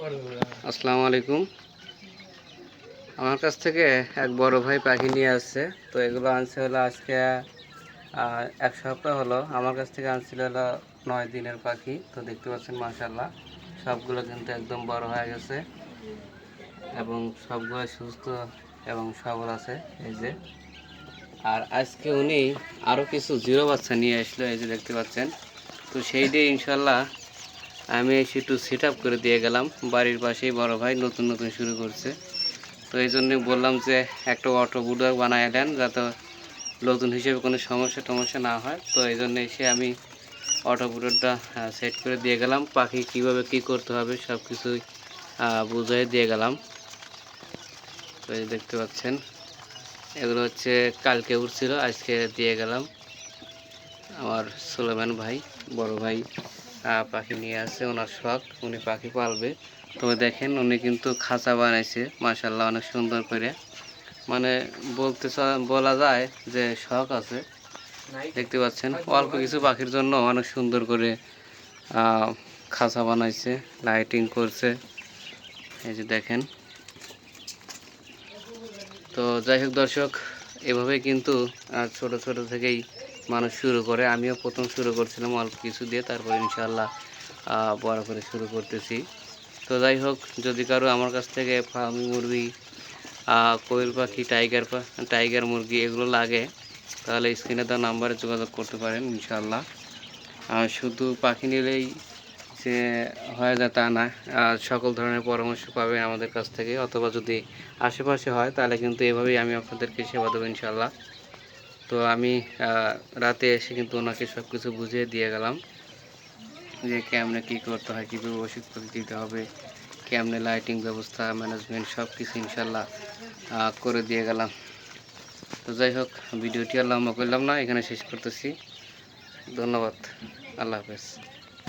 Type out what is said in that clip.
আসসালামু আলাইকুম। আমার কাছ থেকে এক বড় ভাই পাখি নিয়ে আসছে। তো এগুলো আনছে হলো আজকে এক সপ্তাহ হলো। আমার কাছ থেকে আনছিল হলো নয় দিনের পাখি। তো দেখতে পাচ্ছেন মাশাল্লাহ সবগুলো কিন্তু একদম বড় হয়ে গেছে এবং সবগুলো সুস্থ এবং সবল আছে। এই যে। আর আজকে উনি আরও কিছু জিরো বাচ্চা নিয়ে আসলো, এই যে দেখতে পাচ্ছেন। তো সেই দিয়ে ইনশাল্লাহ আমি এসে একটু সেট করে দিয়ে গেলাম। বাড়ির পাশেই বড় ভাই নতুন নতুন শুরু করছে। তো এই জন্যে বললাম যে একটা অটো বুডার বানায় দেন যাতে নতুন হিসেবে কোনো সমস্যা টমস্যা না হয়। তো এই জন্য এসে আমি অটো বুডারটা সেট করে দিয়ে গেলাম। পাখি কীভাবে কি করতে হবে সব কিছুই বুঝিয়ে দিয়ে গেলাম। তো এই দেখতে পাচ্ছেন, এগুলো হচ্ছে কালকে উঠছিল আজকে দিয়ে গেলাম। আমার সুলেমান ভাই, বড় ভাই। পাখি নিয়ে আসছে, ওনার শখ, উনি পাখি পালবে। তবে দেখেন, উনি কিন্তু খাঁচা বানাইছে মাশাল্লাহ অনেক সুন্দর করে। মানে বলতে বলা যায় যে শখ আছে। দেখতে পাচ্ছেন, অল্প কিছু পাখির জন্য অনেক সুন্দর করে খাঁচা বানাইছে, লাইটিং করছে। এই যে দেখেন। তো যাই হোক দর্শক, এভাবে কিন্তু ছোট ছোট থেকেই মানুষ শুরু করে, আমিও প্রথম শুরু করছিলাম অল্প কিছু দিয়ে, তারপর ইনশাল্লাহ বড় করে শুরু করতেছি। তো যাই হোক, যদি কারও আমার কাছ থেকে ফার্মি মুরগি কোয়েল পাখি, টাইগার টাইগার মুরগি এগুলো লাগে, তাহলে স্ক্রিনে তার নাম্বারে যোগাযোগ করতে পারেন ইনশাল্লাহ শুধু পাখি নিলেই যে হয়ে যায় তা না সকল ধরনের পরামর্শ পাবেন আমাদের কাছ থেকে, অথবা যদি আশেপাশে হয়, তাহলে কিন্তু এভাবেই আমি আপনাদেরকে সেবা দেবো ইনশাল্লাহ তো আমি রাতে এসে কিন্তু ওনাকে সব কিছু বুঝিয়ে দিয়ে গেলাম যে কেমনে কী করতে হয়, কীভাবে ওষুধপত্র দিতে হবে, কেমনে লাইটিং ব্যবস্থা ম্যানেজমেন্ট সব কিছু ইনশাল্লাহ করে দিয়ে গেলাম। তো যাই হোক, ভিডিওটি আর লম্বা করলাম না, এখানে শেষ করতেছি। ধন্যবাদ। আল্লাহ হাফেজ।